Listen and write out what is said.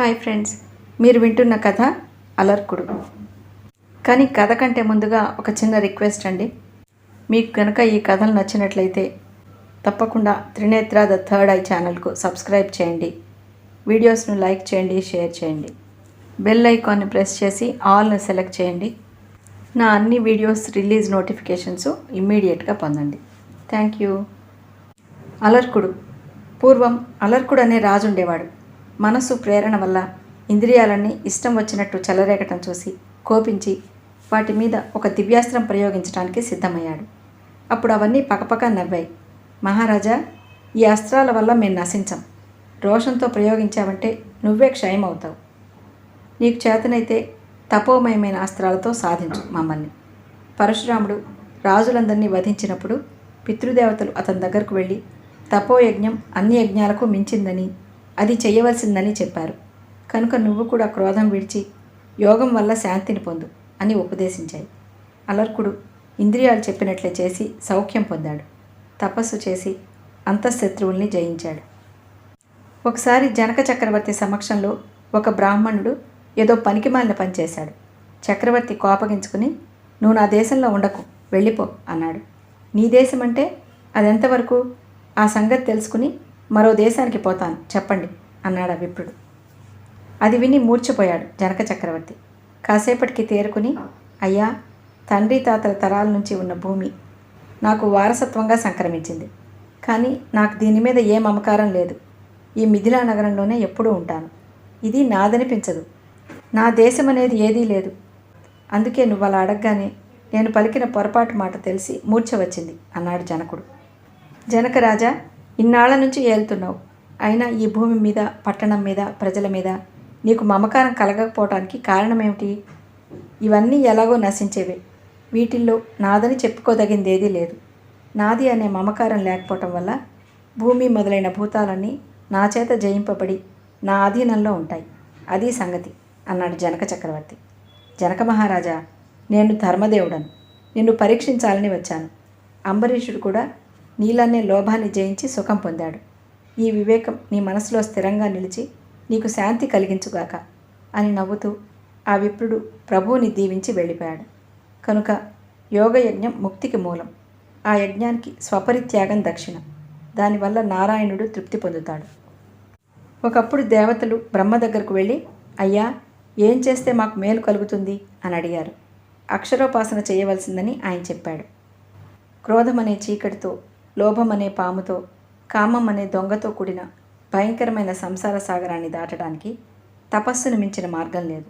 Hi friends మీరు వింటున్న కథ అలర్కుడు. కానీ కథ కంటే ముందుగా ఒక చిన్న రిక్వెస్ట్ అండి. మీకు కనుక ఈ కథలు నచ్చినట్లయితే తప్పకుండా త్రినేత్ర ద థర్డ్ ఐ ఛానల్కు సబ్స్క్రైబ్ చేయండి. వీడియోస్ను లైక్ చేయండి షేర్ చేయండి. బెల్ ఐకాన్ని ప్రెస్ చేసి ఆల్ని సెలెక్ట్ చేయండి. నా అన్ని వీడియోస్ రిలీజ్ నోటిఫికేషన్స్ ఇమ్మీడియట్గా పొందండి. Thank you. అలర్కుడు. పూర్వం అలర్కుడు అనే రాజు ఉండేవాడు. మనసు ప్రేరణ వల్ల ఇంద్రియాలన్నీ ఇష్టం వచ్చినట్టు చెలరేగటం చూసి కోపించి వాటి మీద ఒక దివ్యాస్త్రం ప్రయోగించడానికి సిద్ధమయ్యాడు. అప్పుడు అవన్నీ పకపక నవ్వాయి. మహారాజా ఈ అస్త్రాల వల్ల మేము నశించం. రోషంతో ప్రయోగించావంటే నువ్వే క్షయం అవుతావు నీకు చేతనైతే తపోమయమైన అస్త్రాలతో సాధించు మమ్మల్ని. పరశురాముడు రాజులందరినీ వధించినప్పుడు పితృదేవతలు అతని దగ్గరకు వెళ్ళి తపోయజ్ఞం అన్ని యజ్ఞాలకు మించిందని అది చేయవలసిందని చెప్పారు. కనుక నువ్వు కూడా క్రోధం విడిచి యోగం వల్ల శాంతిని పొందు అని ఉపదేశించాయి. అలర్కుడు ఇంద్రియాలు చెప్పినట్లే చేసి సౌఖ్యం పొందాడు. తపస్సు చేసి అంతఃశత్రువుల్ని జయించాడు. ఒకసారి జనక చక్రవర్తి సమక్షంలో ఒక బ్రాహ్మణుడు ఏదో పనికిమాలిన పనిచేశాడు చక్రవర్తి కోపగించుకుని నువ్వు నా దేశంలో ఉండకు వెళ్ళిపో అన్నాడు. నీ దేశం అంటే అదెంతవరకు? ఆ సంగతి తెలుసుకుని మరో దేశానికి పోతాను చెప్పండి. అన్నాడు ఆ విప్రుడు అది విని మూర్చిపోయాడు జనక చక్రవర్తి. కాసేపటికి తేరుకుని అయ్యా తండ్రి తాతల తరాల నుంచి ఉన్న భూమి నాకు వారసత్వంగా సంక్రమించింది. కానీ నాకు దీని మీద ఏ మమకారం లేదు. ఈ మిథిలా నగరంలోనే ఎప్పుడూ ఉంటాను. ఇది నాదనిపించదు. నా దేశం అనేది ఏదీ లేదు. అందుకే నువ్వు అలా అడగగానే నేను పలికిన పొరపాటు మాట తెలిసి మూర్చ వచ్చింది అన్నాడు జనకుడు. జనకరాజా ఇన్నాళ్ళ నుంచి ఏలుతున్నావు. అయినా ఈ భూమి మీద పట్టణం మీద ప్రజల మీద నీకు మమకారం కలగకపోవటానికి కారణమేమిటి? ఇవన్నీ ఎలాగో నశించేవే. వీటిల్లో నాదని చెప్పుకోదగింది ఏదీ లేదు. నాది అనే మమకారం లేకపోవటం వల్ల భూమి మొదలైన భూతాలన్నీ నా చేత జయింపబడి నా అధీనంలో ఉంటాయి. అది సంగతి అన్నాడు జనక చక్రవర్తి. జనక మహారాజా నేను ధర్మదేవుడను. నిన్ను పరీక్షించాలని వచ్చాను. అంబరీషుడు కూడా నీలన్నే లోభాన్ని జయించి సుఖం పొందాడు. ఈ వివేకం నీ మనసులో స్థిరంగా నిలిచి నీకు శాంతి కలిగించుగాక అని నవ్వుతూ ఆ విప్రుడు ప్రభువుని దీవించి వెళ్ళిపోయాడు. కనుక యోగయజ్ఞం ముక్తికి మూలం. ఆ యజ్ఞానికి స్వపరిత్యాగం దక్షిణ. దానివల్ల నారాయణుడు తృప్తి పొందుతాడు. ఒకప్పుడు దేవతలు బ్రహ్మ దగ్గరకు వెళ్ళి అయ్యా ఏం చేస్తే మాకు మేలు కలుగుతుంది? అని అడిగారు. అక్షరోపాసన చేయవలసిందని ఆయన చెప్పాడు. క్రోధం అనే చీకటితో లోభం అనే పాముతో కామం అనే దొంగతో కూడిన భయంకరమైన సంసార సాగరాన్ని దాటడానికి తపస్సును మించిన మార్గం లేదు.